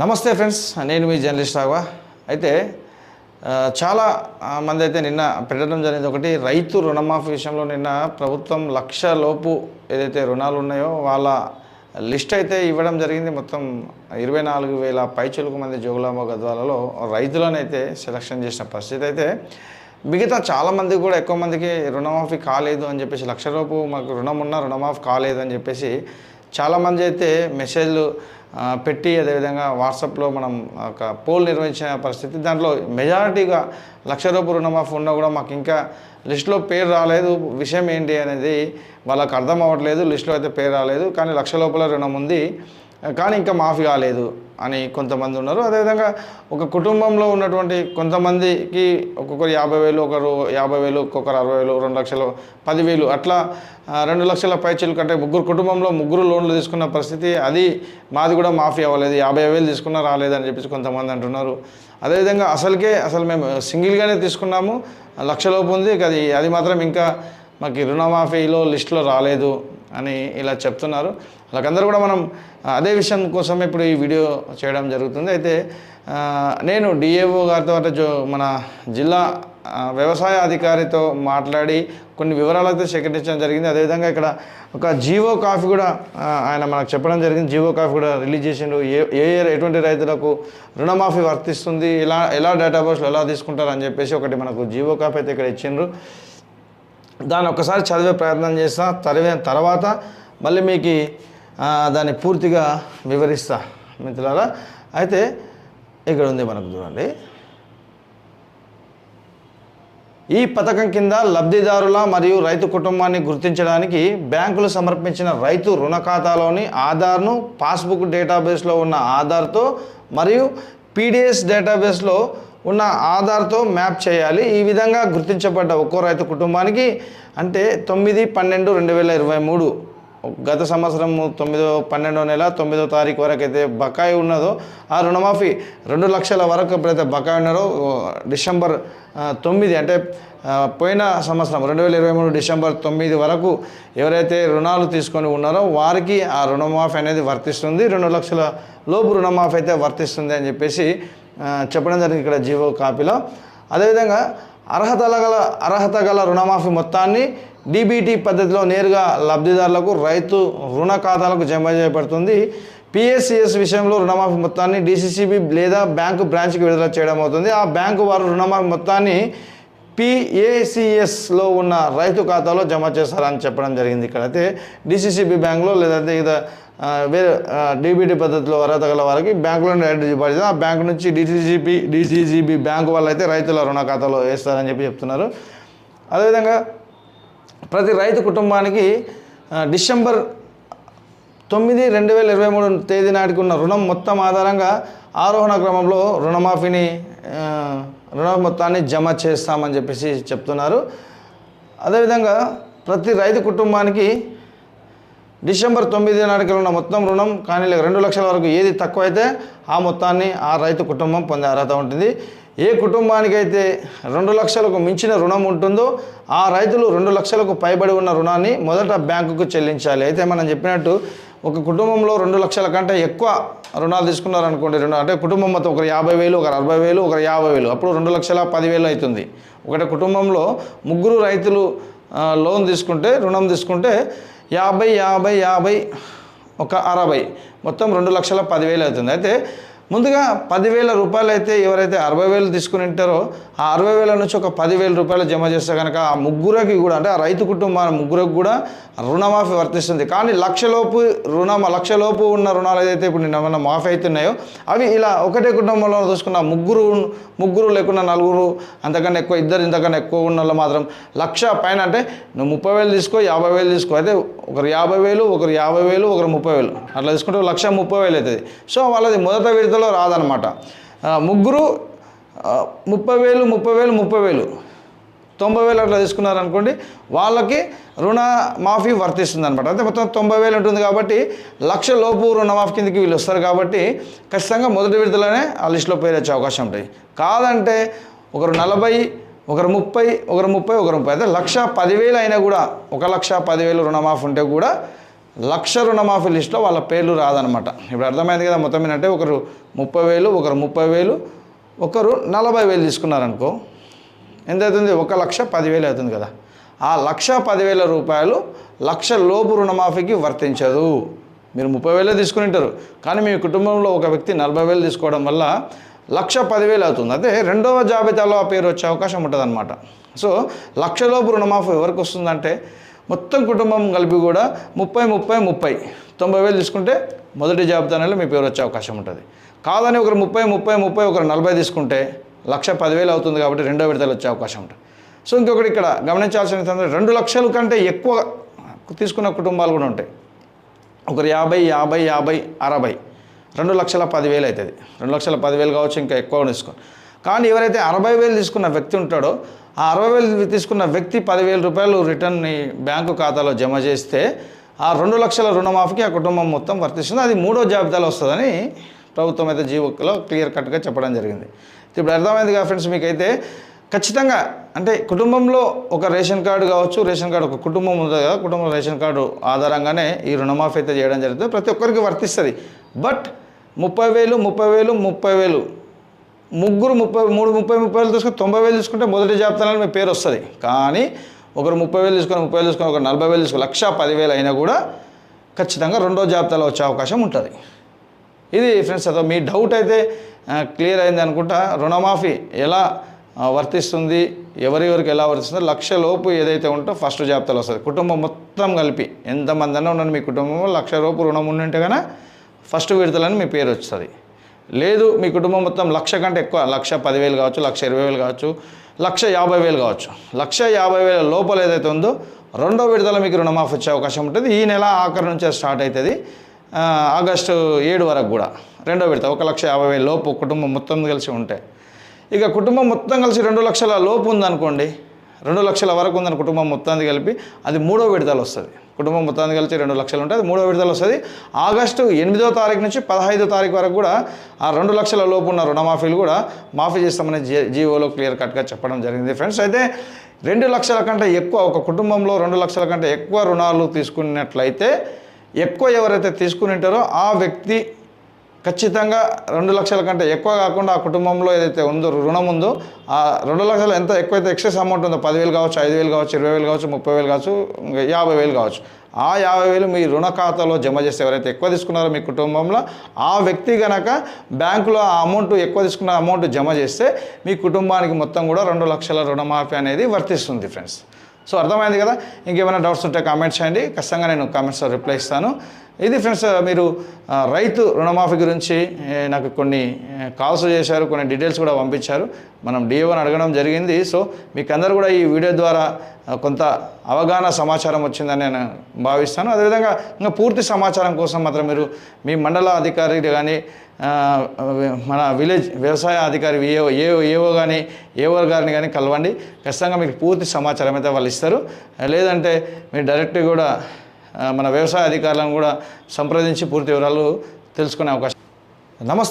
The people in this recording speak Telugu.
నమస్తే ఫ్రెండ్స్ నేను మీ జర్నలిస్ట్ రాఘవ. అయితే చాలా మంది అయితే నిన్న పెట్టడం జరిగింది. ఒకటి రైతు రుణమాఫీ విషయంలో నిన్న ప్రభుత్వం లక్ష లోపు ఏదైతే రుణాలు ఉన్నాయో వాళ్ళ లిస్ట్ అయితే ఇవ్వడం జరిగింది. మొత్తం ఇరవై నాలుగు వేల పైచులకు మంది జోగులాంబ గద్వాలలో రైతులనైతే సెలక్షన్ చేసిన పరిస్థితి అయితే మిగతా చాలామంది కూడా ఎక్కువ మందికి రుణమాఫీ కాలేదు అని చెప్పేసి లక్ష లోపు మాకు రుణం ఉన్నా రుణమాఫీ కాలేదు అని చెప్పేసి చాలామంది అయితే మెసేజ్లు పెట్టి అదేవిధంగా వాట్సాప్లో మనం ఒక పోల్ నిర్వహించిన పరిస్థితి. దాంట్లో మెజారిటీగా లక్ష రూపాయలు రుణమాఫీ ఉన్నా కూడా మాకు ఇంకా లిస్టులో పేరు రాలేదు. విషయం ఏంటి అనేది వాళ్ళకి అర్థం అవ్వట్లేదు. లిస్టులో అయితే పేరు రాలేదు. కానీ లక్ష లోపల రుణం ఉంది. కానీ ఇంకా మాఫీ కాలేదు అని కొంతమంది ఉన్నారు. అదేవిధంగా ఒక కుటుంబంలో ఉన్నటువంటి కొంతమందికి ఒక్కొక్కరు యాభై వేలు ఒకరు యాభై వేలు ఒక్కొక్కరు అరవై వేలు రెండు లక్షలు పదివేలు అట్లా రెండు లక్షల పైచీలు కంటే ముగ్గురు కుటుంబంలో ముగ్గురు లోన్లు తీసుకున్న పరిస్థితి అది మాది కూడా మాఫీ అవ్వలేదు. యాభై వేలు తీసుకున్నా రాలేదని చెప్పేసి కొంతమంది అంటున్నారు. అదేవిధంగా అసలుకే అసలు మేము సింగిల్గానే తీసుకున్నాము. లక్షలోపు ఉంది. అది అది మాత్రం ఇంకా మాకు రుణమాఫీలో లిస్టులో రాలేదు అని ఇలా చెప్తున్నారు. వాళ్ళకందరూ కూడా మనం అదే విషయం కోసం ఇప్పుడు ఈ వీడియో చేయడం జరుగుతుంది. అయితే నేను డిఏఓ గారితో అంటే జో మన జిల్లా వ్యవసాయ అధికారితో మాట్లాడి కొన్ని వివరాలు అయితే సేకరించడం జరిగింది. అదేవిధంగా ఇక్కడ ఒక జీవో కాఫీ కూడా ఆయన మనకు చెప్పడం జరిగింది. జీవో కాఫీ కూడా రిలీజ్ చేసిండు. ఏ ఏ ఎటువంటి రైతులకు రుణమాఫీ వర్తిస్తుంది ఎలా ఎలా డేటాబేస్లో ఎలా తీసుకుంటారు అని చెప్పేసి ఒకటి మనకు జీవో కాఫీ అయితే ఇక్కడ ఇచ్చిండ్రు. దాన్ని ఒకసారి చదివే ప్రయత్నం చేస్తా చదివిన తర్వాత మళ్ళీ మీకు దాన్ని పూర్తిగా వివరిస్తా మిత్రులారా. అయితే ఇక్కడ ఉంది మనకు చూడండి. ఈ పథకం కింద లబ్ధిదారుల మరియు రైతు కుటుంబాన్ని గుర్తించడానికి బ్యాంకులు సమర్పించిన రైతు రుణ ఖాతాలోని ఆధార్ను పాస్బుక్ డేటాబేస్లో ఉన్న ఆధార్తో మరియు పీడిఎస్ డేటాబేస్లో ఉన్న ఆధార్తో మ్యాప్ చేయాలి. ఈ విధంగా గుర్తించబడ్డ ఒక్కో రైతు కుటుంబానికి అంటే తొమ్మిది పన్నెండు రెండు వేల ఇరవై మూడు గత సంవత్సరం తొమ్మిదో పన్నెండో నెల తొమ్మిదో తారీఖు వరకు అయితే బకాయి ఉన్నదో ఆ రుణమాఫీ రెండు లక్షల వరకు ఎప్పుడైతే బకాయి ఉన్నారో డిసెంబర్ తొమ్మిది అంటే పోయిన సంవత్సరం రెండు వేల ఇరవై మూడు డిసెంబర్ తొమ్మిది వరకు ఎవరైతే రుణాలు తీసుకొని ఉన్నారో వారికి ఆ రుణమాఫీ అనేది వర్తిస్తుంది. రెండు లక్షల లోపు రుణమాఫీ అయితే వర్తిస్తుంది అని చెప్పేసి చెప్పడం జరిగింది ఇక్కడ జీవో కాపీలో. అదేవిధంగా అర్హత గల అర్హత గల రుణమాఫీ మొత్తాన్ని డీబీటీ పద్ధతిలో నేరుగా లబ్ధిదారులకు రైతు రుణ ఖాతాలకు జమ చేయబడుతుంది పిఎస్సిఎస్ విషయంలో రుణమాఫీ మొత్తాన్ని డిసిసిబి లేదా బ్యాంకు బ్రాంచ్కి విడుదల చేయడం అవుతుంది. ఆ బ్యాంకు వారు రుణమాఫీ మొత్తాన్ని పిఏసిఎస్లో ఉన్న రైతు ఖాతాలో జమ చేస్తారని చెప్పడం జరిగింది. ఇక్కడ అయితే డిసిసిబి బ్యాంకులో లేదంటే ఇక వేరే డీబీటీ పద్ధతిలో అర్హత గల వారికి బ్యాంకులో డైరెక్ట్ డిపాజిట్ ఆ బ్యాంకు నుంచి డిసిసిబి డిసిసిబి బ్యాంకు వాళ్ళు అయితే రైతుల రుణ ఖాతాలో వేస్తారని చెప్పి చెప్తున్నారు. అదేవిధంగా ప్రతి రైతు కుటుంబానికి డిసెంబర్ తొమ్మిది రెండు వేల ఇరవై మూడు తేదీ నాటికి ఉన్న రుణం మొత్తం ఆధారంగా ఆరోహణ క్రమంలో రుణమాఫీని రుణ మొత్తాన్ని జమ చేస్తామని చెప్పేసి చెప్తున్నారు. అదేవిధంగా ప్రతి రైతు కుటుంబానికి డిసెంబర్ తొమ్మిది నాటికి ఉన్న మొత్తం రుణం కానీ లేక రెండు లక్షల వరకు ఏది తక్కువ అయితే ఆ మొత్తాన్ని ఆ రైతు కుటుంబం పొందే అర్హత ఉంటుంది. ఏ కుటుంబానికైతే రెండు లక్షలకు మించిన రుణం ఉంటుందో ఆ రైతులు రెండు లక్షలకు పైబడి ఉన్న రుణాన్ని మొదట బ్యాంకుకు చెల్లించాలి. అయితే మనం చెప్పినట్టు ఒక కుటుంబంలో రెండు లక్షల కంటే ఎక్కువ రుణాలు తీసుకున్నారనుకోండి రెండు అంటే కుటుంబం మొత్తం ఒకరు యాభై వేలు ఒకరు అరవై వేలు ఒకరు యాభై వేలు అప్పుడు రెండు లక్షల పదివేలు అవుతుంది. ఒకటి కుటుంబంలో ముగ్గురు రైతులు లోన్ తీసుకుంటే రుణం తీసుకుంటే యాభై యాభై యాభై ఒక అరవై మొత్తం రెండు లక్షల పదివేలు అవుతుంది. అయితే ముందుగా పదివేల రూపాయలు అయితే ఎవరైతే అరవై వేలు తీసుకుని ఉంటారో ఆ అరవై వేల నుంచి ఒక పదివేల రూపాయలు జమ చేస్తే కనుక ఆ ముగ్గురికి కూడా అంటే ఆ రైతు కుటుంబాల ముగ్గురికి కూడా రుణమాఫీ వర్తిస్తుంది. కానీ లక్షలోపు రుణం లక్షలోపు ఉన్న రుణాలు ఏదైతే ఇప్పుడు నిన్న మన మాఫీ అవుతున్నాయో అవి ఇలా ఒకటే కుటుంబంలో చూసుకున్న ముగ్గురు ముగ్గురు లేకుండా నలుగురు అంతకన్నా ఎక్కువ ఇద్దరు ఇంతకన్నా ఎక్కువ ఉన్న వాళ్ళు మాత్రం లక్ష పైన అంటే నువ్వు ముప్పై వేలు తీసుకో యాభై వేలు తీసుకో. అయితే ఒకరు యాభై వేలు ఒకరు యాభై వేలు ఒకరు ముప్పై వేలు. అట్లా తీసుకుంటే లక్ష ముప్పై వేలు అవుతుంది. సో వాళ్ళది మొదట విడతలో రాదనమాట ముగ్గురు ముప్పై వేలు ముప్పై వేలు ముప్పై వేలు తొంభై వేలు అట్లా తీసుకున్నారనుకోండి వాళ్ళకి రుణ మాఫీ వర్తిస్తుంది అనమాట అంటే మొత్తం తొంభై వేలు ఉంటుంది కాబట్టి లక్ష లోపు రుణమాఫీ కిందకి వీళ్ళు వస్తారు కాబట్టి ఖచ్చితంగా మొదటి విడతలోనే ఆ లిస్టులో పేరు వచ్చే అవకాశం ఉంటాయి. కాదంటే ఒకరు నలభై ఒకరు ముప్పై ఒకరు ముప్పై ఒకరు ముప్పై. అయితే లక్ష పదివేలు అయినా కూడా ఒక లక్ష పదివేలు రుణమాఫీ ఉంటే కూడా లక్ష రుణమాఫీ లిస్టులో వాళ్ళ పేర్లు రాదనమాట ఇప్పుడు అర్థమైంది కదా మొత్తం ఏంటంటే ఒకరు ముప్పై వేలు ఒకరు ముప్పై వేలు ఒకరు నలభై వేలు తీసుకున్నారనుకో ఎంత అవుతుంది ఒక లక్ష పదివేలు అవుతుంది కదా. ఆ లక్ష పదివేల రూపాయలు లక్ష లోపు రుణమాఫీకి వర్తించదు. మీరు ముప్పై వేలే తీసుకుని ఉంటారు కానీ మీ కుటుంబంలో ఒక వ్యక్తి నలభై వేలు తీసుకోవడం వల్ల లక్ష పదివేలు అవుతుంది. అదే రెండవ జాబితాలో ఆ పేరు వచ్చే అవకాశం ఉంటుంది అనమాట సో లక్షలోపు రుణమాఫీ ఎవరికి వస్తుందంటే మొత్తం కుటుంబం కలిపి కూడా ముప్పై ముప్పై ముప్పై. తొంభై వేలు తీసుకుంటే మొదటి జాబితాలో మీ పేరు వచ్చే అవకాశం ఉంటుంది. కాదని ఒకరు ముప్పై ముప్పై ముప్పై ఒకరు నలభై తీసుకుంటే లక్ష పదివేలు అవుతుంది కాబట్టి రెండో విడతలు వచ్చే అవకాశం ఉంటుంది. సో ఇంకొకటి ఇక్కడ గమనించాల్సిన రెండు లక్షల కంటే ఎక్కువ తీసుకున్న కుటుంబాలు కూడా ఉంటాయి. ఒకరు యాభై యాభై యాభై అరవై. రెండు లక్షల పదివేలు అవుతుంది. రెండు లక్షల పదివేలు కావచ్చు ఇంకా ఎక్కువ తీసుకొని కానీ ఎవరైతే అరవై వేలు తీసుకున్న వ్యక్తి ఉంటాడో ఆ అరవై వేలు తీసుకున్న వ్యక్తి పదివేల రూపాయలు రిటర్న్ని బ్యాంకు ఖాతాలో జమ చేస్తే ఆ రెండు లక్షల రుణమాఫీకి ఆ కుటుంబం మొత్తం వర్తిస్తుంది. అది మూడో జాబితాలో వస్తుందని ప్రభుత్వం అయితే జీవోలో క్లియర్ కట్గా చెప్పడం జరిగింది. ఇప్పుడు అర్థమైంది కదా ఫ్రెండ్స్ మీకైతే ఖచ్చితంగా అంటే కుటుంబంలో ఒక రేషన్ కార్డు కావచ్చు రేషన్ కార్డు ఒక కుటుంబం ఉంది కదా కుటుంబం రేషన్ కార్డు ఆధారంగానే ఈ రుణమాఫీ అయితే చేయడం జరుగుతుంది. ప్రతి ఒక్కరికి వర్తిస్తుంది. బట్ ముప్పై వేలు ముప్పై వేలు ముప్పై వేలు ముగ్గురు ముప్పై మూడు ముప్పై ముప్పై వేలు తీసుకుని తొంభై వేలు తీసుకుంటే మొదటి జాబితాలో మీ పేరు వస్తుంది. కానీ ఒకరు ముప్పై వేలు తీసుకొని ముప్పై వేలు తీసుకొని ఒకరు నలభై వేలు తీసుకొని లక్ష పదివేలు అయినా కూడా ఖచ్చితంగా రెండో జాబితాలో వచ్చే అవకాశం ఉంటుంది. ఇది ఫ్రెండ్స్ అదో మీ డౌట్ అయితే క్లియర్ అయింది అనుకుంటా. రుణమాఫీ ఎలా వర్తిస్తుంది? ఎవరెవరికి ఎలా వర్తిస్తుందో? లక్ష లోపు ఏదైతే ఉంటో ఫస్ట్ జాబితాలో వస్తుంది. కుటుంబం మొత్తం కలిపి ఎంతమంది అన్నా ఉండండి మీ కుటుంబంలో లక్ష లోపు రుణం ఉండింటే కనుక ఫస్ట్ విడతలని మీ పేరు వస్తుంది లేదు మీ కుటుంబం మొత్తం లక్ష కంటే ఎక్కువ లక్ష పదివేలు కావచ్చు లక్ష ఇరవై వేలు కావచ్చు లక్ష యాభై వేలు కావచ్చు. లక్ష యాభై వేల లోపల ఏదైతే ఉందో రెండో విడతల మీకు రుణమాఫీ వచ్చే అవకాశం ఉంటుంది. ఈ నెల ఆఖరి నుంచే స్టార్ట్ అవుతుంది. ఆగస్టు ఏడు వరకు కూడా. రెండో విడత ఒక లక్ష యాభై వేల లోపు కుటుంబం మొత్తం కలిసి ఉంటే. ఇక కుటుంబం మొత్తం కలిసి రెండు లక్షల లోపు ఉందనుకోండి రెండు లక్షల వరకు ఉందని కుటుంబం మొత్తాన్ని కలిపి అది మూడో విడతలు వస్తుంది. కుటుంబం మొత్తాన్ని కలిసి రెండు లక్షలు ఉంటే అది మూడో విడతలు వస్తుంది. ఆగస్టు ఎనిమిదో తారీఖు నుంచి పదహైదో తారీఖు వరకు కూడా ఆ రెండు లక్షల లోపు ఉన్న రుణమాఫీలు కూడా మాఫీ చేస్తామని జీవోలో క్లియర్ కట్గా చెప్పడం జరిగింది ఫ్రెండ్స్. అయితే రెండు లక్షల కంటే ఎక్కువ ఒక కుటుంబంలో రెండు లక్షల కంటే ఎక్కువ రుణాలు తీసుకున్నట్లయితే ఎక్కువ ఎవరైతే తీసుకుని ఉంటారో ఆ వ్యక్తి ఖచ్చితంగా రెండు లక్షల కంటే ఎక్కువ కాకుండా ఆ కుటుంబంలో ఏదైతే ఉందో రుణం ఉందో ఆ రెండు లక్షలు ఎంత ఎక్కువైతే ఎక్సెస్ అమౌంట్ ఉందో పదివేలు కావచ్చు ఐదు వేలు కావచ్చు ఇరవై వేలు కావచ్చు ముప్పై వేలు కావచ్చు యాభై వేలు కావచ్చు ఆ యాభై వేలు మీ రుణ ఖాతాలో జమ చేస్తే ఎవరైతే ఎక్కువ తీసుకున్నారో మీ కుటుంబంలో ఆ వ్యక్తి కనుక బ్యాంకులో ఆ అమౌంట్ ఎక్కువ తీసుకున్న అమౌంట్ జమ చేస్తే మీ కుటుంబానికి మొత్తం కూడా రెండు లక్షల రుణమాఫీ అనేది వర్తిస్తుంది ఫ్రెండ్స్ సో అర్థమైంది కదా? ఇంకేమైనా డౌట్స్ ఉంటే కామెంట్స్ చేయండి. ఖచ్చితంగా నేను కామెంట్స్లో రిప్లై ఇస్తాను. ఇది ఫ్రెండ్స్ మీరు రైతు రుణమాఫీ గురించి నాకు కొన్ని కాల్స్ చేశారు కొన్ని డీటెయిల్స్ కూడా పంపించారు. మనం డిఓని అడగడం జరిగింది. సో మీకు అందరూ కూడా ఈ వీడియో ద్వారా కొంత అవగాహన సమాచారం వచ్చిందని నేను భావిస్తాను. అదేవిధంగా ఇంకా పూర్తి సమాచారం కోసం మాత్రం మీరు మీ మండల అధికారి కానీ మన విలేజ్ వ్యవసాయ అధికారి ఏఓ ఏఓ ఏఓ కానీ ఏఓ గారిని కానీ కలవండి. ఖచ్చితంగా మీకు పూర్తి సమాచారం అయితే వాళ్ళు ఇస్తారు. లేదంటే మీరు డైరెక్ట్ కూడా మన వ్యవసాయ అధికారులను కూడా సంప్రదించి పూర్తి వివరాలు తెలుసుకునే అవకాశం. నమస్తే.